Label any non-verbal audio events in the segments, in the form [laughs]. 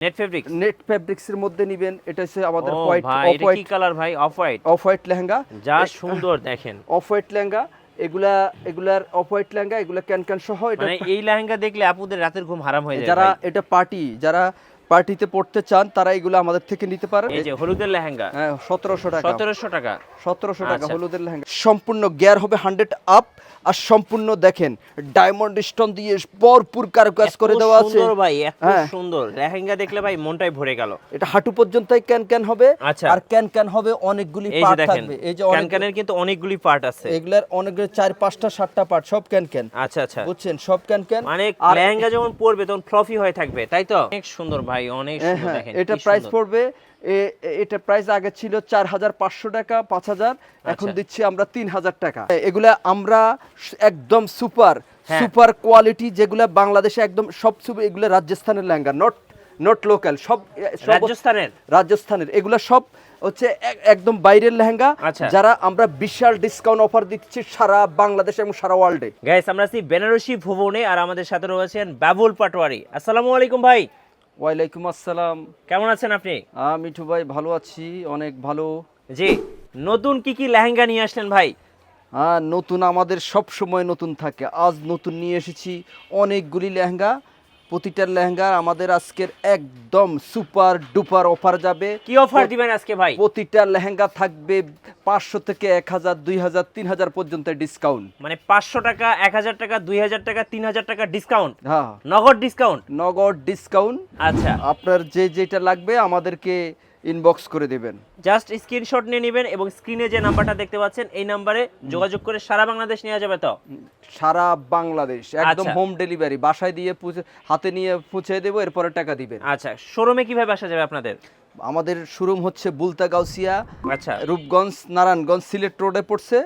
Net fabric net ফেব্রিক্সের মধ্যে নিবেন এটা হচ্ছে আমাদের হোয়াইট অফ কি হোয়াইট কালার ভাই? Off white off white lehenga. যা সুন্দর দেখেন। [laughs] অফ হোয়াইট লেহেঙ্গা এগুলা এগুলার অফ হোয়াইট লেহেঙ্গা এগুলা ক্যান ক্যান সহ এটা মানে এই লেহেঙ্গা দেখলে আপুদের রাতের ঘুম হারাম হয়ে যায় যারা এটা পার্টি যারা পার্টিতে পড়তে চান তারা এগুলো আমাদের থেকে নিতে পারেন এই যে হলুদের লেহেঙ্গা। হ্যাঁ সতেরোশো টাকা। সতেরোশো টাকা। সতেরোশো টাকা আচ্ছা। হলুদের লেহেঙ্গা। সম্পূর্ণ গিয়ার হবে হান্ড্রেড আপ আর সম্পূর্ণ দেখেন ডায়মন্ড স্টোন দিয়ে ভরপুর কারুকাজ করে দেওয়া আছে। সুন্দর ভাই এত হ্যাঁ। সুন্দর। লেহেঙ্গা দেখলে ভাই মনটাই ভরে গেল। এটা হাঁটু পর্যন্তই ক্যান ক্যান হবে আচ্ছা। আর ক্যান ক্যান হবে অনেকগুলি পার্ট দেখেন থাকবে। এই যে ক্যান ক্যানের কিন্তু অনেকগুলি পার্ট আছে। এগুলার অনেকগুলো চার পাঁচটা সাতটা পার্ট সব ক্যান ক্যান। আচ্ছা আচ্ছা। বুঝছেন? সব ক্যান ক্যান। মানে লেহেঙ্গা যখন পরবে তখন ফ্লফি হয়ে থাকবে তাই তো? অনেক সুন্দর ভাই। অনেক হ্যাঁ, হ্যাঁ, এটা প্রাইস। পড়বে এটা প্রাইস আগে ছিল চার হাজার পাঁচশো টাকা পাঁচ হাজার এখন আচ্ছা। দিচ্ছি আমরা তিন হাজার টাকা এগুলা আমরা একদম সুপার। সুপার কোয়ালিটি যেগুলা বাংলাদেশে একদম সব এগুলো রাজস্থানের লেহেঙ্গা নট নট লোকাল সব রাজস্থানের রাজস্থানের এগুলা সব হচ্ছে এক- একদম বাইরের লেহেঙ্গা আচ্ছা। যারা আমরা বিশাল ডিসকাউন্ট অফার দিচ্ছি সারা বাংলাদেশ এবং সারা ওয়ার্ল্ডে গাইস আমরা আছি বেনারসি ভুবনে আর আমাদের সাথে রয়েছেন বাবুল পাটোয়ারি আসসালামু আলাইকুম ভাই ওয়ালাইকুম আসসালাম। কেমন আছেন আপনি? আমি মিঠু ভাই ভালো আছি অনেক ভালো। জি নতুন কি কি লেহেঙ্গা নিয়ে আসলেন ভাই? হ্যাঁ নতুন আমাদের সব সময় নতুন থাকে। আজ নতুন নিয়ে এসেছি অনেকগুলি লেহেঙ্গা। প্রতিটার লেহেঙ্গার আমাদের আজকের একদম সুপার ডুপার অফার যাবে। কি অফার দিবেন আজকে ভাই? প্রতিটা লেহেঙ্গা থাকবে পাঁচশো থেকে এক হাজার দুই হাজার তিন হাজার পর্যন্ত ডিসকাউন্ট মানে পাঁচশো টাকা এক হাজার টাকা দুই হাজার টাকা তিন হাজার টাকা ডিসকাউন্ট হ্যাঁ। নগদ ডিসকাউন্ট নগদ ডিসকাউন্ট আচ্ছা। আপনার যে যেটা লাগবে আমাদেরকে ইনবক্স করে দিবেন। জাস্ট স্ক্রিনশট নিয়ে নেবেন এবং স্ক্রিনে যে নাম্বারটা দেখতে পাচ্ছেন এই নাম্বারে যোগাযোগ করে সারা বাংলাদেশ নেওয়া যাবে তো? সারা বাংলাদেশ একদম আচ্ছা। হোম ডেলিভারি বাসায় দিয়ে পুছে- হাতে নিয়ে পৌঁছে দেবো এরপরে টাকা দিবেন। আচ্ছা শোরুমে কীভাবে আসা যাবে আপনাদের? আমাদের শোরুম হচ্ছে বুলতা গাউসিয়া আচ্ছা। রূপগঞ্জ নারায়ণগঞ্জ সিলেট রোডে পড়ছে।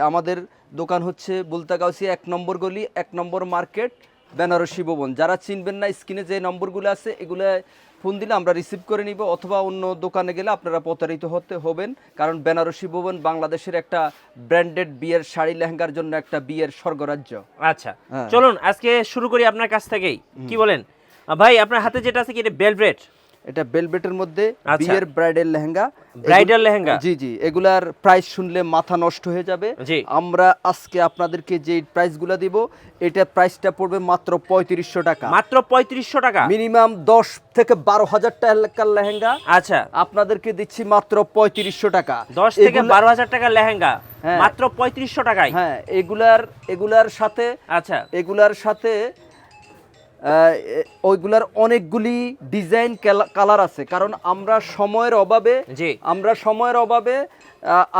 আমাদের দোকান হচ্ছে বুলতা গাউসিয়া এক নম্বর গলি এক নম্বর মার্কেট বেনারসি ভবন। যারা চিনবেন না স্ক্রিনে যে নম্বরগুলো আছে এগুলো ফোন দিলে আমরা রিসিভ করে নিব অথবা অন্য দোকানে গেলে আপনারা প্রতারিত হতে হবেন কারণ বেনারসি ভবন বাংলাদেশের একটা ব্র্যান্ডেড বিয়ের শাড়ি লেহেঙ্গার জন্য একটা বিয়ের স্বর্গরাজ্য। আচ্ছা হ্যাঁ। চলুন আজকে শুরু করি আপনার কাছ থেকেই। কি বলেন? ভাই আপনার হাতে যেটা আছে কি এটা বেলভেট এটা বেলবেটের মধ্যে আচ্ছা। বিয়ের ব্রাইডাল লেহেঙ্গা। ব্রাইডাল লেহেঙ্গা? জি জি এগুলার প্রাইস শুনলে মাথা নষ্ট হয়ে যাবে। আমরা আজকে আপনাদেরকে যে প্রাইসগুলো দিব এটা প্রাইসটা পড়বে মাত্র পঁয়ত্রিশশো টাকা। মাত্র পঁয়ত্রিশশো টাকা? মিনিমাম দশ থেকে বারো হাজার টাকার লেহেঙ্গা। আচ্ছা। আপনাদেরকে দিচ্ছি মাত্র পঁয়ত্রিশশো টাকা। দশ থেকে বারো হাজার টাকার লেহেঙ্গা? হ্যাঁ। মাত্র পঁয়ত্রিশশো টাকায়? হ্যাঁ এগুলার এগুলার সাথে আচ্ছা। এগুলার সাথে ওইগুলার অনেকগুলি ডিজাইন কালার আছে। কারণ আমরা সময়ের অভাবে আমরা সময়ের অভাবে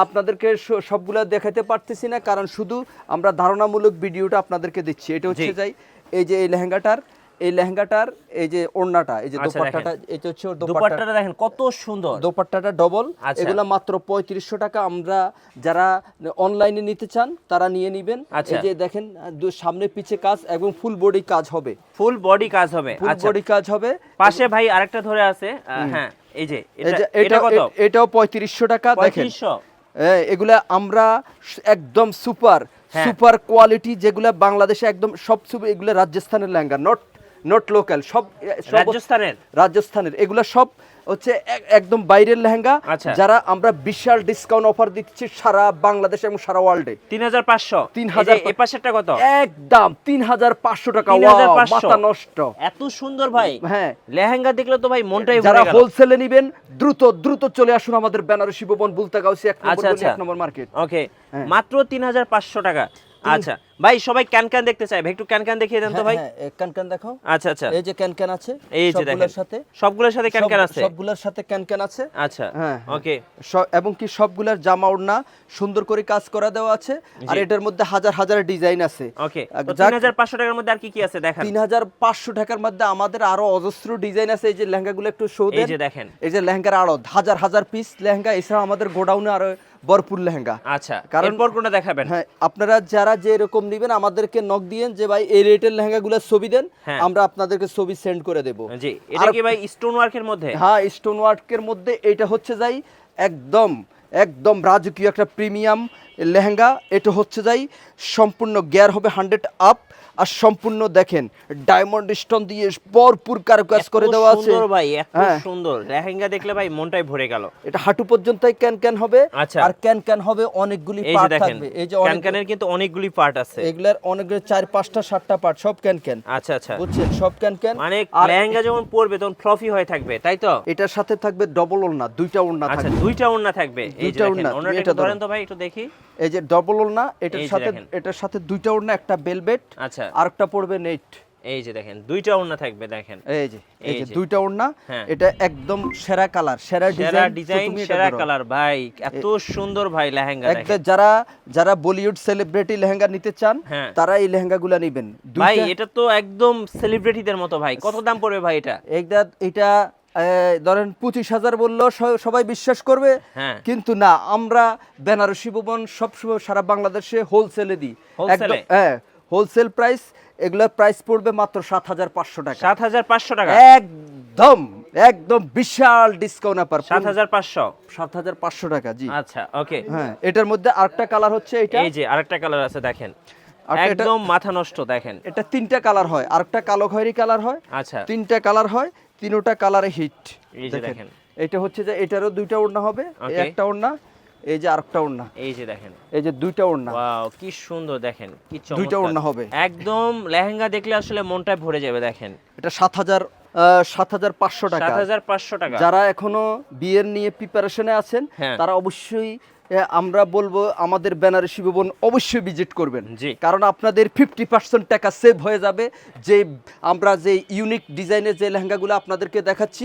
আপনাদেরকে সবগুলা দেখাতে পারতেছি না। কারণ শুধু আমরা ধারণামূলক ভিডিওটা আপনাদেরকে দিচ্ছি। এটা হচ্ছে যাই এই যে এই লেহেঙ্গাটার এই লেহেঙ্গাটার এই যে ওড়নাটা এই যে আচ্ছা, দোপাট্টাটা এটা হচ্ছে দুপাট্টাটা দেখেন কত সুন্দর। দোপাট্টাটা ডবল আচ্ছা। এগুলা মাত্র পঁয়ত্রিশশো টাকা। আমরা যারা অনলাইনে নিতে চান তারা নিয়ে নিবেন। আচ্ছা। এই যে দেখেন সামনে পিছে কাজ এবং ফুল বডি কাজ হবে। ফুল বডি কাজ হবে। ফুল বডি কাজ হবে। পাশে ভাই আরেকটা ধরে আছে হ্যাঁ এই যে এটা কত? এটাও পঁয়ত্রিশশো টাকা দেখেন। এগুলা আমরা একদম সুপার। সুপার কোয়ালিটি যেগুলা বাংলাদেশে একদম সব এগুলো রাজস্থানের লেহেঙ্গা নট নট লোকাল সব রাজস্থানের? রাজস্থানের। এগুলা সব হচ্ছে একদম বাইরের লেহেঙ্গা। আচ্ছা। যারা আমরা বিশাল ডিসকাউন্ট অফার দিচ্ছি সারা বাংলাদেশ এবং সারা ওয়ার্ল্ডে তিন হাজার পাঁচশো। 3,500 এ পাশেরটা কত? একদম তিন হাজার পাঁচশো টাকা। মাথা নষ্ট। এত সুন্দর ভাই। হ্যাঁ। লেহেঙ্গা দেখলে তো ভাই মনটাই যারা হোলসেলে নিবেন দ্রুত দ্রুত চলে আসুন আমাদের বেনারসি ভবন বুলতা গাউসি এক নম্বর আচ্ছা, আচ্ছা। মার্কেট ওকে হ্যাঁ। মাত্র তিন হাজার পাঁচশো টাকা। আচ্ছা। ভাই সবাই ক্যান ক্যান দেখতে চাই ভাই একটু ক্যান ক্যান দেখিয়ে দেন তো ভাই। ক্যান ক্যান দেখো আচ্ছা আচ্ছা। এই যে ক্যান ক্যান আছে এই যে দেখেন। সবগুলোর সাথে। সবগুলোর সাথে ক্যান ক্যান আছে। সবগুলোর সাথে ক্যান ক্যান আছে। আচ্ছা হ্যাঁ, ওকে এবং কি সবগুলার জামা ওড়না সুন্দর করে কাজ করা দেওয়া আছে। আর এটার মধ্যে হাজার হাজার ডিজাইন আছে। ওকে আহ, তো যাক- তিন হাজার পাঁচশো টাকার মধ্যে আর কি কি আছে দেখান? তিন হাজার পাঁচশো টাকার মধ্যে আমাদের আরও অজস্র ডিজাইন আছে। এই যে লেহেঙ্গাগুলো একটু শো দেন। এই যে দেখেন। এই যে লেহেঙ্গার আড়ত হাজার হাজার পিস লেহেঙ্গা। এছাড়া আমাদের গোডাউনে আরও ভরপুর লেহেঙ্গা। আচ্ছা কারণ- কোনটা দেখাবেন? হ্যাঁ আপনারা যারা যে এরকম নিবেন আমাদেরকে নক দিয়েন যে ভাই এই রেটের লেহেঙ্গাগুলো ছবি দেন হ্যাঁ। আমরা আপনাদেরকে ছবি সেন্ড করে দেব জি এটা কি ভাই স্টোন ওয়ার্কের মধ্যে হ্যাঁ স্টোন ওয়ার্কের মধ্যে এটা হচ্ছে যাই একদম একদম রাজকীয় একটা প্রিমিয়াম লেহেঙ্গা এটা হচ্ছে যাই সম্পূর্ণ গিয়ার হবে হান্ড্রেড আপ আর সম্পূর্ণ দেখেন ডায়মন্ড স্টোন দিয়ে ভরপুর কারুকাজ করে দেওয়া আছে। সুন্দর ভাই এত হ্যাঁ। সুন্দর। লেহেঙ্গা দেখলে ভাই মনটাই ভরে গেল। এটা হাঁটু পর্যন্তই ক্যান ক্যান হবে আচ্ছা। আর ক্যান ক্যান হবে অনেকগুলি পার্ট থাকবে। এই যে অনেক ক্যানক্যানের কিন্তু অনেকগুলি পার্ট আছে। এগুলার অনেকগুলো চার পাঁচটা সাতটা পার্ট সব ক্যান ক্যান। আচ্ছা আচ্ছা। বুঝছেন? সব ক্যান ক্যান। মানে লেহেঙ্গা যখন পরবে তখন ফ্লফি হয়ে থাকবে তাই তো? এটার সাথে থাকবে ডবল ওড়না দুইটা ওড়না আচ্ছা দুইটা ওড়না থাকবে। এই যে দেখেন ওড়নাটা ধরেন তো ভাই একটু দেখি। এই যে ডবল ওড়না এটার সাথে এটার সাথে দুইটা ওড়না একটা বেলবেট আচ্ছা। আরেকটা পড়বে নেট এই যে দেখেন দুইটা ওড়না থাকবে দেখেন। এই যে এই যে। দুইটা ওড়না হ্যাঁ। এটা একদম সেরা কালার সেরা ডিজাইন সেরা কালার ভাই এত সুন্দর ভাই লেহেঙ্গা একদম যারা যারা বলিউড সেলিব্রিটি লেহেঙ্গা নিতে চান হ্যাঁ। তারা এই লেহেঙ্গাগুলো নেবেন। ভাই এটা তো একদম সেলিব্রিটিদের মতো ভাই। কত দাম পড়বে ভাই এটা? এটা এ, ধরেন পঁচিশ হাজার বললেও সবাই বিশ্বাস করবে। হ্যাঁ। কিন্তু না আমরা বেনারসি ভবন সবসময় সারা বাংলাদেশে হোলসেলে দিই। একদম হ্যাঁ হোলসেল প্রাইস এগুলোর প্রাইস পড়বে মাত্র সাত হাজার পাঁচশো টাকা। সাত হাজার পাঁচশো টাকা? একদম একদম বিশাল ডিসকাউন্ট আপার সাত হাজার পাঁচশো? সাত হাজার পাঁচশো টাকা জি। আচ্ছা ওকে হ্যাঁ এটার মধ্যে আরেকটা কালার হচ্ছে এটা। এই যে আরেকটা কালার আছে দেখেন। একদম মাথা নষ্ট দেখেন। এটা তিনটা কালার হয়। আরেকটা কালো খয়েরি কালার হয়। আচ্ছা। তিনটা কালার হয়। তিনোটা কালারে হিট। এই যে দেখেন। এটা হচ্ছে যে এটারও দুইটা ওড়না হবে একটা ওড়না এই যে আরেকটা ওড়না। এই যে দেখেন। এই যে দুইটা ওড়না। ওয়াও কি সুন্দর দেখেন কি চমৎকার। দুইটা ওড়না হবে। একদম লেহেঙ্গা দেখলে আসলে মনটা ভরে যাবে দেখেন। এটা সাত হাজার সাত হাজার পাঁচশো টাকা। সাত হাজার পাঁচশো টাকা। যারা এখনও বিয়ের নিয়ে প্রিপারেশনে আছেন হ্যাঁ। তারা অবশ্যই আমরা বলব আমাদের ব্যানারে ভবন অবশ্যই ভিজিট করবেন। জি। কারণ আপনাদের ফিফটি পার্সেন্ট টাকা সেভ হয়ে যাবে যে আমরা যে ইউনিক ডিজাইনের যে লেহেঙ্গাগুলো আপনাদেরকে দেখাচ্ছি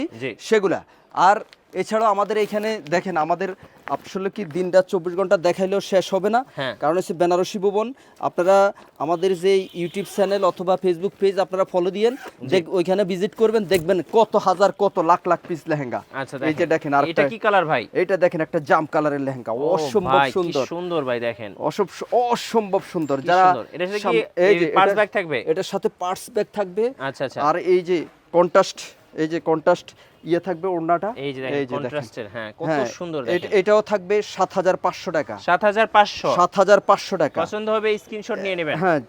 সেগুলা। আর এছাড়াও আমাদের এখানে দেখেন আমাদের আসলে কি দিন রাত চব্বিশ ঘণ্টা দেখাইলেও শেষ হবে না। হ্যাঁ। কারণ হচ্ছে বেনারসি ভবন আপনারা আমাদের যে ইউটিউব চ্যানেল অথবা ফেসবুক পেজ আপনারা ফলো দিয়েন ওইখানে ভিজিট করবেন দেখবেন কত হাজার কত লাখ লাখ পিস লেহেঙ্গা। আচ্ছা এই যে দেখেন। আর এটা কি কালার ভাই? এইটা দেখেন একটা জাম কালারের লেহেঙ্গা। অসম্ভব সুন্দর। সুন্দর ভাই দেখেন। অসব অসম্ভব সুন্দর। যারা সাথে কি সাম- এই যে পার্স ব্যাগ থাকবে? এটার সাথে পার্টস ব্যাগ থাকবে। আচ্ছা আচ্ছা। আর এই যে কন্ট্রাস্ট এই যে কন্ট্রাস্ট ইয়ে থাকবে ওড়নাটা। এই যে কন্ট্রাস্টের হ্যাঁ কত হ্যাঁ, সুন্দর দেখেন। এটাও থাকবে সাত হাজার পাঁচশো টাকা। সাত হাজার পাঁচশো? সাত হাজার পাঁচশো টাকা। পছন্দ হবে স্ক্রিনশট নিয়ে নেবেন। হ্যাঁ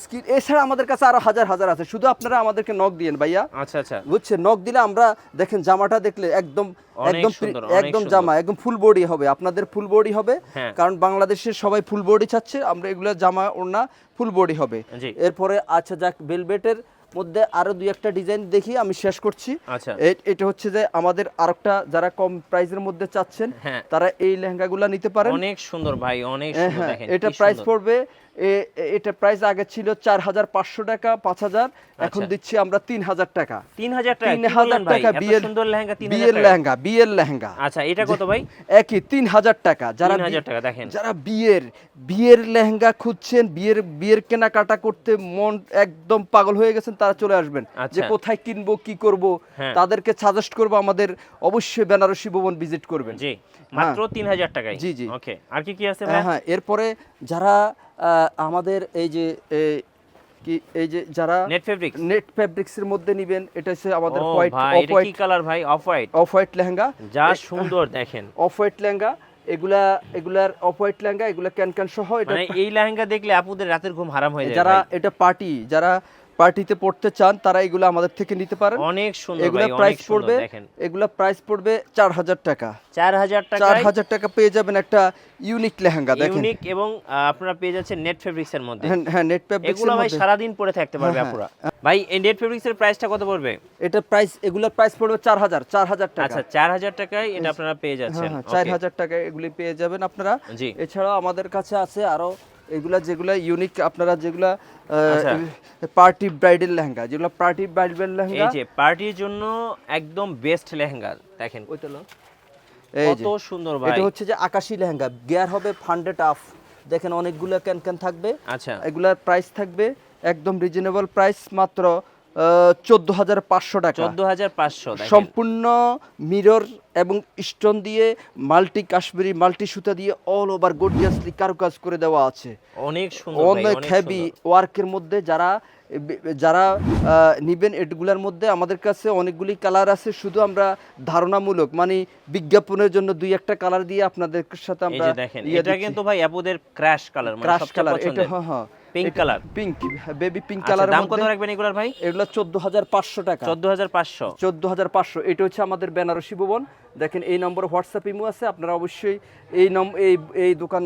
স্কিন এছাড়া আমাদের কাছে আরও হাজার হাজার আছে। শুধু আপনারা আমাদেরকে নক দিয়েন ভাইয়া। আচ্ছা আচ্ছা। বুঝছেন নক দিলে আমরা দেখেন জামাটা দেখলে একদম একদম সুন্দর, একদম জামা একদম ফুল বডি হবে। আপনাদের ফুল বডি হবে। হ্যাঁ। কারণ বাংলাদেশের সবাই ফুল বডি চাচ্ছে। আমরা এগুলো জামা ওড়না ফুল বডি হবে। এরপরে আচ্ছা যাক বেলবেটের মধ্যে আরও দুই একটা ডিজাইন দেখি আমি শেষ করছি। আচ্ছা। এটা হচ্ছে যে আমাদের আর একটা যারা কম প্রাইসের মধ্যে চাচ্ছেন হ্যাঁ। তারা এই লেহেঙ্গাগুলো নিতে পারেন। অনেক সুন্দর ভাই অনেক হ্যাঁ, সুন্দর হ্যাঁ, দেখেন এটা প্রাইস পড়বে এটা প্রাইস আগে ছিল চার হাজার পাঁচশো টাকা পাঁচ হাজার এখন আচ্ছা। দিচ্ছি আমরা তিন হাজার টাকা তিন হাজার টাকা তিন হাজার টাকা বিয়ের সুন্দর লেহেঙ্গা বিয়ের লেহেঙ্গা বিয়ের লেহেঙ্গা। আচ্ছা এটা কত ভাই? একই তিন হাজার টাকা। যারা হাজার টাকা দেখেন। যারা বিয়ের বিয়ের লেহেঙ্গা খুঁজছেন বিয়ের বিয়ের কেনাকাটা করতে মন একদম পাগল হয়ে গেছেন তারা চলে আসবেন। যে আচ্ছা। কোথায় কিনবো কি করব হ্যাঁ। তাদেরকে সাজেস্ট করব আমাদের অবশ্যই বেনারসি ভবন ভিজিট করবেন। জি মাত্র তিন হাজার টাকায়। জি, জি। ওকে আর কি কি আছে হ্যাঁ হ্যাঁ এরপরে যারা আমাদের এই যে কি এই যে যারা নেট ফেব্রিক নেট ফেব্রিক্সের মধ্যে নিবেন এটা হচ্ছে আমাদের হোয়াইট অফ কি হোয়াইট কালার ভাই off white off white lehenga. যা সুন্দর দেখেন। Off white lehenga. এগুলা এগুলার অফ হোয়াইট লেহেঙ্গা এগুলা ক্যান ক্যান সহ এটা মানে এই লেহেঙ্গা দেখলে আপুদের রাতের ঘুম হারাম হয়ে যায় যারা এটা পার্টি যারা পার্টিতে পড়তে চান তারা এগুলো আমাদের থেকে নিতে পারেন। অনেক সুন্দর এগুলা প্রাইস পড়বে এগুলা প্রাইস পড়বে চার হাজার টাকা। চার হাজার চার টাকা হাজার টাকা পেয়ে যাবেন একটা ইউনিক লেহেঙ্গা দেখেন। ইউনিক এবং আপনারা পেয়ে যাচ্ছেন নেট ফেব্রিক্স এর মধ্যে। হ্যাঁ হ্যাঁ নেট ফেব্রিক্স এগুলো ভাই সারাদিন পরে থাকতে পারবে হ্যাঁ, আপুরা। ভাই এই নেট ফেব্রিক্স এর প্রাইসটা কত পড়বে? এটা প্রাইস এগুলার প্রাইস পড়বে চার হাজার চার হাজার টাকা। আচ্ছা চার হাজার টাকায় এটা আপনারা পেয়ে হ্যাঁ যাচ্ছেন। হ্যাঁ চার. হাজার টাকায় এগুলি পেয়ে যাবেন আপনারা। জি। এছাড়াও আমাদের কাছে আছে আরও এগুলা যেগুলা ইউনিক আপনারা যেগুলা আচ্ছা। পার্টি ব্রাইডাল লেহেঙ্গা যেগুলা পার্টি ব্রাইডাল লেহেঙ্গা। এই যে পার্টির জন্য একদম বেস্ট লেহেঙ্গা দেখেন। ওইটা লো। এই কত সুন্দর ভাই। এটা হচ্ছে যে আকাশী লেহেঙ্গা গিয়ার হবে ফান্ডেড আফ দেখেন অনেকগুলো ক্যান ক্যান থাকবে। আচ্ছা। এগুলার প্রাইস থাকবে একদম রিজনেবল প্রাইস মাত্র চোদ্দ হাজার পাঁচশো টাকা। চোদ্দ হাজার পাঁচশো সম্পূর্ণ মিরর এবং স্টোন দিয়ে মাল্টি কাশ্মীরি মাল্টি সুতা দিয়ে অল ওভার গর্জিয়াসলি কারুকাজ করে দেওয়া আছে। অনেক সুন্দর অনেক হেভি ওয়ার্কের মধ্যে যারা যারা নিবেন এগুলার মধ্যে আমাদের কাছে অনেকগুলি কালার আছে শুধু আমরা ধারণামূলক মানে বিজ্ঞাপনের জন্য দুই একটা কালার দিয়ে আপনাদের সাথে আমরা দেখেন ইয়ে এটা কিন্তু ভাই আপুদের ক্র্যাশ কালার সবচেয়ে কালার এটা হ্যাঁ হ্যাঁ। Pink colour pink baby pink কালারের দাম কত রাখবেন এগুলার ভাই? এগুলো চোদ্দ হাজার পাঁচশো টাকা। চোদ্দ হাজার পাঁচশো? চোদ্দ হাজার পাঁচশো। এটা হচ্ছে আমাদের বেনারসি ভুবন। দেখেন এই নম্বরে হোয়াটসঅ্যাপ ইমো আছে আপনারা অবশ্যই এই নম এই এই দোকান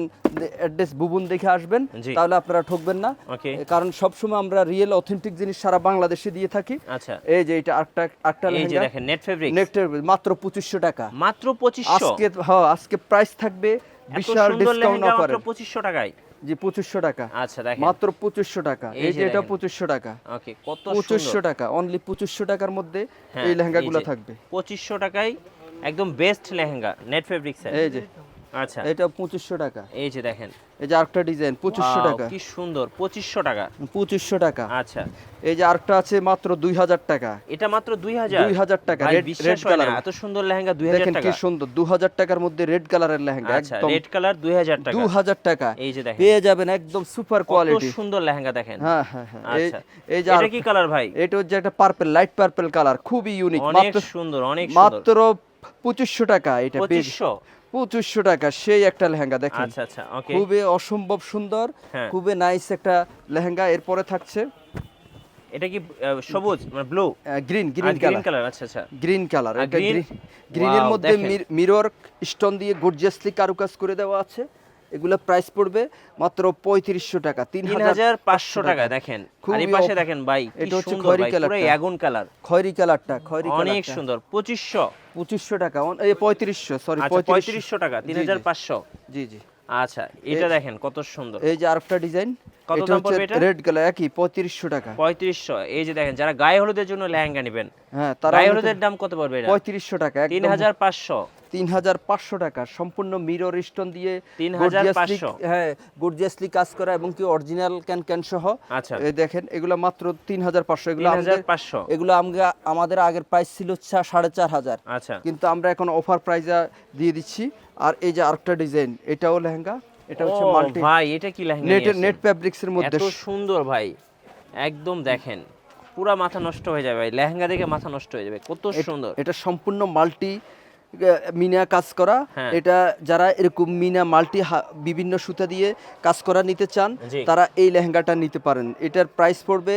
অ্যাড্রেস ভুবন দেখে আসবেন। তাহলে আপনারা ঠকবেন না। কারণ সবসময় আমরা রিয়েল অথেন্টিক জিনিস সারা বাংলাদেশে দিয়ে থাকি। আচ্ছা। এই যে এটা আটটা আটটা লেহেঙ্গা। দেখেন নেট ফেব্রিক নেক্সটের মাত্র পঁচিশশো টাকা। মাত্র পঁচিশশো? আজকে হ্যাঁ আজকে প্রাইস থাকবে বিশাল ডিসকাউন্ট অফারে টাকায়। জি পঁচিশশো টাকা। আচ্ছা দেখেন। মাত্র পঁচিশশো টাকা। এই যে এটা দেখেন। পঁচিশশো টাকা। ওকে কত পঁচিশশো সুন্দর। টাকা। অনলি পঁচিশশো টাকার মধ্যে হ্যাঁ, এই লেহেঙ্গাগুলো থাকবে। পঁচিশশো টাকায় একদম বেস্ট লেহেঙ্গা নেট ফেব্রিক্স এই যে। আচ্ছা। এটা টাকা। এই যে দেখেন। এই যে আরেকটা ডিজাইন টাকা। কি সুন্দর টাকা। টাকা। আচ্ছা। এই যে আরেকটা আছে মাত্র দুই হাজার টাকা। এটা মাত্র দুই হাজার। দুই হাজার টাকা রেড রেড কালার এত সুন্দর লেহেঙ্গা দুই হাজার দেখেন কি সুন্দর দু হাজার টাকার মধ্যে রেড কালারের লেহেঙ্গা আচ্ছা একদম রেড কালার দুই হাজার টাকা। দু হাজার টাকা। এই যে দেখেন। পেয়ে যাবেন একদম সুপার কত কোয়ালিটি সুন্দর লেহেঙ্গা দেখেন। হ্যাঁ হ্যাঁ হ্যাঁ। আচ্ছা। এই যে এটা কি কালার ভাই? এটা হচ্ছে একটা পার্পল লাইট পার্পল কালার খুবই ইউনিক অনেক মাত্র সুন্দর অনেক সুন্দর। মাত্র পঁচিশশো টাকা এটা পঁচিশশো? পঁচিশশো টাকা সেই একটা লেহেঙ্গা দেখেন। আচ্ছা আচ্ছা খুবই অসম্ভব সুন্দর হ্যাঁ। খুবই নাইস একটা লেহেঙ্গা এরপরে থাকছে। এটা কি সবুজ মানে ব্লু গ্রিন গ্রিন কালার আচ্ছা আচ্ছা। গ্রিন কালার এটা? গ্রিনের মধ্যে। মিরর স্টোন দিয়ে গর্জিয়াসলি কারুকাজ করে দেওয়া আছে। এগুলো প্রাইস পড়বে মাত্র পঁয়ত্রিশশো টাকা তিন হাজার পাঁচশো টাকা দেখেন। খুবই পাশে দেখেন ভাই এটা হচ্ছে খয়েরি কালারটা। আগুন কালার। খয়রি কালারটা খয়রি অনেক সুন্দর পঁচিশশো। পঁচিশশো টাকা এই পঁয়ত্রিশশো সরি আচ্ছা পঁয়ত্রিশশো। টাকা তিন হাজার পাঁচশো। জি জি। আচ্ছা এটা দেখেন কত সুন্দর। এই যে আরেকটা ডিজাইন কত দাম পড়বে এটা? রেড কালার একই পঁয়ত্রিশশো টাকা। পঁয়ত্রিশশো এই যে দেখেন যারা গায়ে হলুদের জন্য লেহেঙ্গা নেবেন হ্যাঁ তারা গায়ে হলুদের দাম কত পড়বে এটা? পঁয়ত্রিশশো টাকা তিন একদম হাজার পাঁচশো। তিন হাজার পাঁচশো টাকা। সম্পূর্ণ মিরর স্টোন দিয়ে 3500 gorgeously- হ্যাঁ গর্জিয়াসলি কাজ করা এবং কি অরিজিনাল ক্যান ক্যান সহ। আচ্ছা। দেখেন এগুলো মাত্র তিন হাজার পাঁচশো। এগুলো এগুলো আমরা আমাদের আগের প্রাইস ছিল সাড়ে চার হাজার আচ্ছা। কিন্তু আমরা এখন অফার প্রাইজে দিয়ে দিচ্ছি। আর এই যে আরেকটা ডিজাইন এটাও লেহেঙ্গা এটা হচ্ছে মাল্টি ভাই এটা কি লেহেঙ্গা নেট নেট ফ্যাব্রিক্স এর মধ্যে। এত সুন্দর ভাই একদম দেখেন। পুরা মাথা নষ্ট হয়ে যাবে ভাই লেহেঙ্গা দেখে মাথা নষ্ট হয়ে যাবে কত সুন্দর। এটা সম্পূর্ণ মাল্টি মিনা কাজ করা। হ্যাঁ। এটা যারা এরকম মিনা মাল্টি বিভিন্ন সুতা দিয়ে কাজ করা নিতে চান তারা এই লেহেঙ্গাটা নিতে পারেন। এটার প্রাইস পড়বে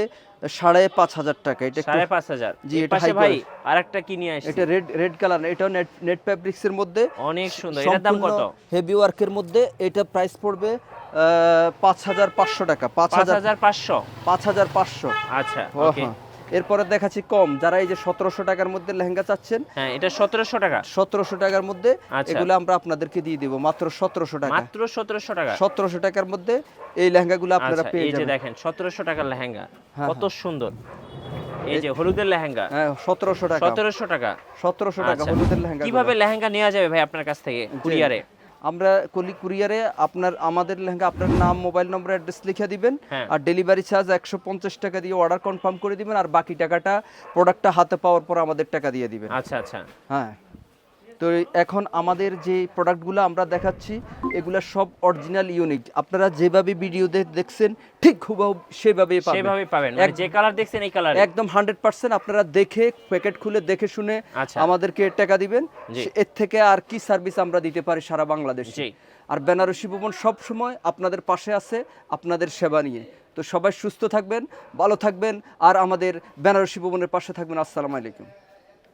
সাড়ে পাঁচ হাজার টাকা। এটা সাড়ে পাঁচ হাজার। জি, এটা ভাই আর একটা কি নিয়ে আসছে? এটা রেড রেড কালার এটাও নেট নেট ফ্যাব্রিক্স এর মধ্যে। অনেক সুন্দর। এটার দাম কত? হেভি ওয়ার্কের মধ্যে এটা প্রাইস পড়বে পাঁচ হাজার পাঁচশো টাকা। পাঁচ হাজার পাঁচশো? পাঁচ হাজার পাঁচশো। আচ্ছা ওকে। এরপরে দেখাচ্ছি কম যারা এই যে সতেরোশো টাকার মধ্যে লেহেঙ্গা চাচ্ছেন হ্যাঁ এটা সতেরোশো টাকা। সতেরোশো টাকার মধ্যে আচ্ছা। এগুলো আমরা আপনাদেরকে দিয়ে দিব মাত্র সতেরোশো টাকা। মাত্র সতেরোশো টাকা। সতেরোশো টাকার মধ্যে এই লেহেঙ্গাগুলো আপনারা আচ্ছা পেয়ে যাবেন। দেখেন সতেরোশো টাকার লেহেঙ্গা হ্যাঁ, কত সুন্দর। এই যে হলুদের লেহেঙ্গা। হ্যাঁ সতেরোশো টাকা। সতেরোশো টাকা। সতেরোশো টাকা আচ্ছা। হলুদের লেহেঙ্গা কীভাবে লেহেঙ্গা নেওয়া যাবে ভাই আপনার কাছ থেকে কুরিয়ারে? আমরা কলি কুরিয়ারে আপনার আমাদের লেহেঙ্গা আপনার নাম মোবাইল নম্বর অ্যাড্রেস লিখে দিবেন হ্যাঁ। আর ডেলিভারি চার্জ একশো পঞ্চাশ টাকা দিয়ে অর্ডার কনফার্ম করে দিবেন আর বাকি টাকাটা প্রোডাক্টটা হাতে পাওয়ার পর আমাদের টাকা দিয়ে দিবেন। আচ্ছা আচ্ছা। হ্যাঁ। তো এখন আমাদের যে প্রোডাক্টগুলো আমরা দেখাচ্ছি এগুলো সব অরিজিনাল ইউনিক আপনারা যেভাবে ভিডিও দেখছেন ঠিক হুবহু সেভাবেই পাবেন। সেভাবে পাবেন মানে যে কালার দেখছেন এই কালার একদম হান্ড্রেড পার্সেন্ট আপনারা দেখে প্যাকেট খুলে দেখে শুনে আচ্ছা। আমাদেরকে টাকা দিবেন। এর থেকে আর কি সার্ভিস আমরা দিতে পারি সারা বাংলাদেশে। আর বেনারসি ভবন সব সময় আপনাদের পাশে আছে আপনাদের সেবা নিয়ে। তো সবাই সুস্থ থাকবেন ভালো থাকবেন আর আমাদের বেনারসি ভবনের পাশে থাকবেন। আসসালামু আলাইকুম।